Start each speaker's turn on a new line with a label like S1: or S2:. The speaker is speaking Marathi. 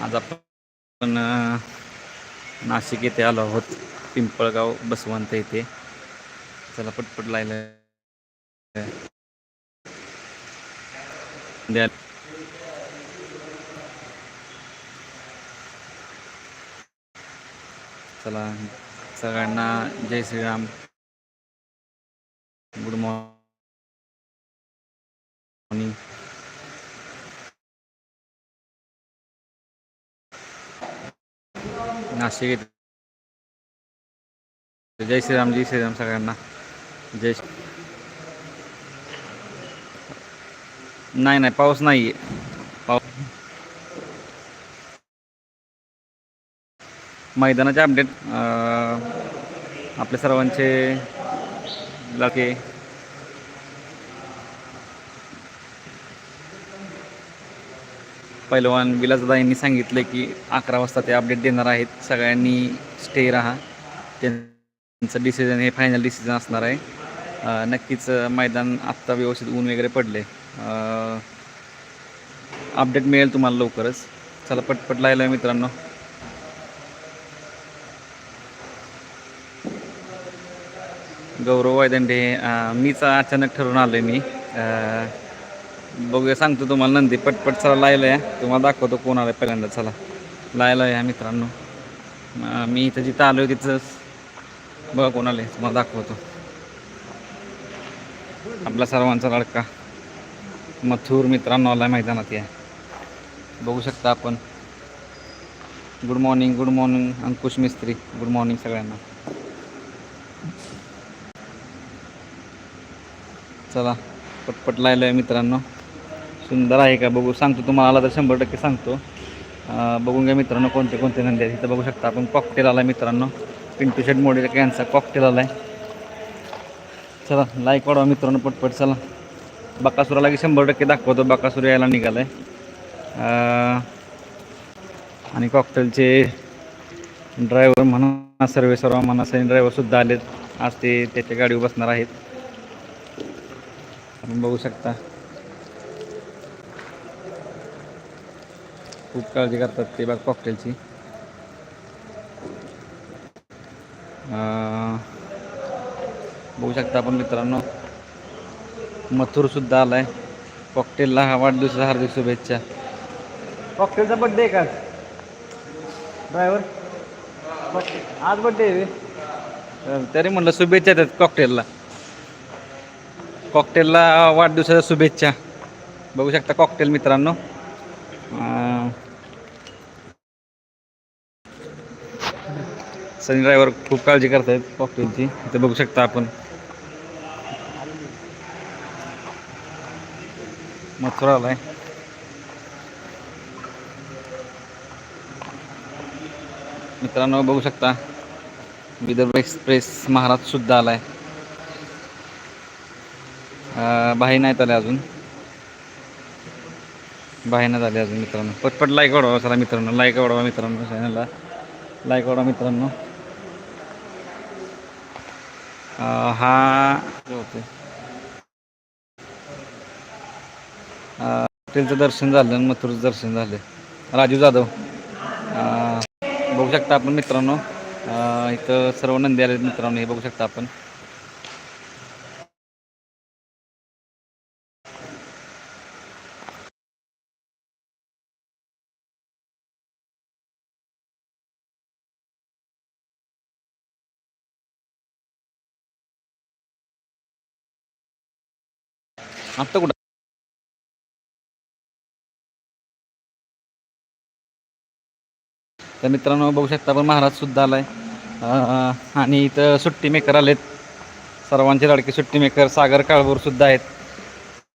S1: आज आपण नाशिक येथे आलो आहोत. पिंपळगाव बसवंत येथे. चला पटपट लायला द्या. चला सगळ्यांना जय श्रीराम. Good morning. नाशिक येते. जय श्रीराम जय श्रीराम सगळ्यांना. जय श्री नाही नाही पाऊस नाही पाऊस मैदानाचे अपडेट आपल्या सर्वांचे लके. पैलवान विलासदा यांनी सांगितलं की अकरा वाजता ते अपडेट देणार आहेत. सगळ्यांनी स्टे राहा. त्यांचं डिसिजन हे फायनल डिसिजन असणार आहे. नक्कीच मैदान आत्ता व्यवस्थित ऊन वगैरे पडले अपडेट मिळेल तुम्हाला लवकरच. चला पटपट लायला मित्रांनो. गौरव वायदंडे मीच अचानक ठरवून आलो आहे मी बघूया सांगतो तुम्हाला नंदी पटपट चला लायला या. तुम्हाला दाखवतो कोण आलं पहिल्यांदा चला. लायला या मित्रांनो. मी इथं जिथं आलो आहे तिथंच बघा कोण आले तुम्हाला दाखवतो. आपला सर्वांचा लडका मथूर मित्रांनो आला मैदानात या. बघू शकता आपण. Good morning good morning Ankush Mistry. Good morning सगळ्यांना. चला पटपट लायलं आहे मित्रांनो. सुंदर आहे का बघू? सांगतो तुम्हाला आला तर शंभर टक्के सांगतो. बघून घ्या मित्रांनो कोणते कोणते नंदी आहेत इथं बघू शकता आपण. कॉकटेल आला आहे मित्रांनो. पिंटू शेट मोडीला कॅन्सर कॉकटेल आला आहे चला लाईक वाढवा मित्रांनो पटपट चला. बाकासुराला की शंभर टक्के दाखवतो बकासूर यायला निघाला आहे आणि कॉकटेलचे ड्रायव्हर म्हणा सर्वेसर्वा म्हणा सैन ड्रायव्हरसुद्धा आलेत. आज ते त्याच्या गाडीवर बसणार आहेत. आपण बघू शकता. खूप काळजी करतात ते बघ कॉकटेलची बघू शकता आपण मित्रांनो मथुरसुद्धा आलाय. कॉकटेलला हा वाढदिवसाच्या हार्दिक शुभेच्छा. कॉकटेलचा बड्डे आहे का ड्रायव्हर आज बड्डे आहे. तर म्हणलं शुभेच्छा देतात कॉकटेलला कॉकटेलला वाढदिवसाच्या शुभेच्छा. बघू शकता कॉकटेल मित्रांनो. सनी ड्रायव्हर खूप काळजी करतायत कॉकटेलची इथे बघू शकता आपण. मथुरा आलाय. मित्रांनो बघू शकता. विदर्भ एक्सप्रेस महाराज सुद्धा आलाय. बाही नाहीत आले अजून. बाही नाही झाले अजून मित्रांनो. पटपट लाईक वाढवा चला मित्रांनो. लाईक वाढवा मित्रांनो चॅनलला लाईक वाढवा मित्रांनो. हा हॉटेलचं दर्शन झालं मथुरचं दर्शन झालं. राजू जाधव. अं, बघू शकता आपण मित्रांनो. इथं सर्व नंदी आले मित्रांनो हे बघू शकता आपण. आत्ता कुठं? तर मित्रांनो बघू शकता पण महाराज सुद्धा आलाय. आणि इथं सुट्टी मेकर आलेत. सर्वांचे लाडके सुट्टी मेकर सागर काळभोर सुद्धा आहेत.